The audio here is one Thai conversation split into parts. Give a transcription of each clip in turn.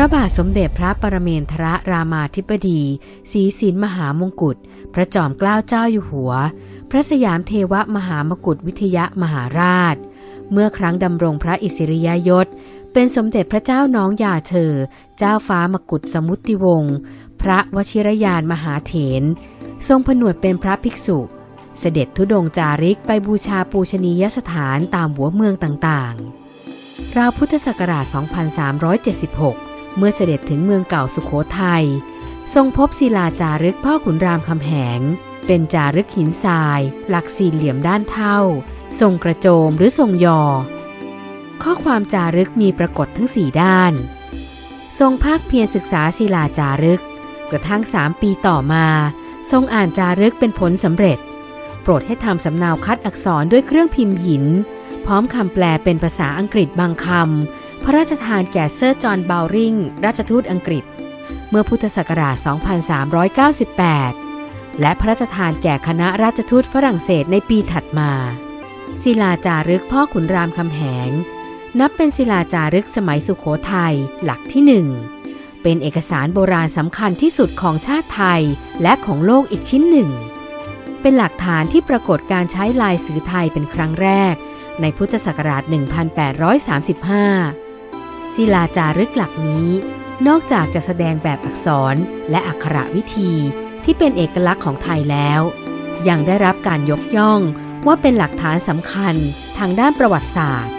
ระบาทสมเด็จพระปรเมนทรรามาธิบดีศรีสินมหามงกุฎ พระจอมเกล้าเจ้าอยู่หัว พระสยามเทวมหามกุฎวิทยมหาราช เมื่อครั้งดำรงพระอิสริยยศ เป็นสมเด็จพระเจ้าน้องยาเธอ เจ้าฟ้ามกุฎสมุติวงศ์ พระวชิรยานมหาเถรทรงผนวดเป็นพระภิกษุ เสด็จทุดงจาริกไปบูชาปูชนียสถานตามหัวเมืองต่างๆ ราวพุทธศักราช 2376 เมื่อเสด็จถึงเมืองเก่าสุขโขทัยทรงพบศิลาจารึกพ่อขุนรามคำแหง เป็นจารึกหินทราย หลักสี่เหลี่ยมด้านเท่า ทรงกระโจมหรือทรงยอ ข้อความจารึกมีปรากฏทั้งสี่ด้าน ทรงภาคเพียรศึกษาศิลาจารึก กระทั่งสามปีต่อมา ทรงอ่านจารึกเป็นผลสำเร็จ โปรดให้ทำสำเนาคัดอักษรด้วยเครื่องพิมพ์หิน พร้อมคำแปลเป็นภาษาอังกฤษบางคำ พระราชทานแก่เซอร์จอห์นบาวริง ราชทูตอังกฤษ เมื่อพุทธศักราช 2398 และพระราชทานแก่คณะราชทูตฝรั่งเศสในปีถัดมา ศิลาจารึกพ่อขุนรามคำแหง นับเป็นศิลาจารึกสมัยสุขโขทัยหลักที่หนึ่ง เป็นเอกสารโบราณสำคัญที่สุดของชาติไทยและของโลกอีกชิ้นหนึ่ง เป็นหลักฐานที่ปรากฏการใช้ลายสื่อไทยเป็นครั้งแรก ในพุทธศักราช 1835 ศิลาจารึกหลักนี้ นอกจากจะแสดงแบบอักษรและอักขระวิธีที่เป็นเอกลักษณ์ของไทยแล้ว ยังได้รับการยกย่องว่าเป็นหลักฐานสำคัญทางด้านประวัติศาสตร์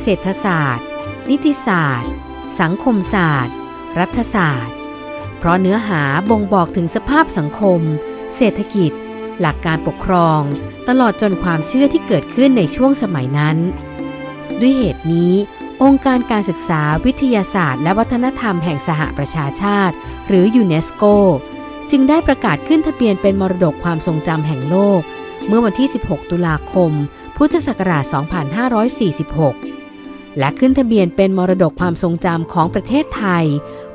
เศรษฐศาสตร์ นิติศาสตร์ สังคมศาสตร์ รัฐศาสตร์ เพราะเนื้อหาบ่งบอกถึงสภาพสังคม เศรษฐกิจ หลักการปกครอง ตลอดจนความเชื่อที่เกิดขึ้นในช่วงสมัยนั้น ด้วยเหตุนี้ องค์การการศึกษาวิทยาศาสตร์ และวัฒนธรรมแห่งสหประชาชาติ หรือยูเนสโก จึงได้ประกาศขึ้นทะเบียนเป็นมรดกความทรงจำแห่งโลก เมื่อวันที่ 16 ตุลาคม พุทธศักราช 2546 และขึ้นทะเบียนเป็นมรดกความทรงจำของประเทศไทย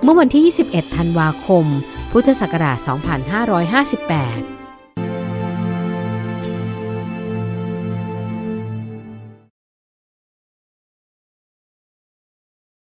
เมื่อวันที่ 21 ธันวาคม พุทธศักราช 2558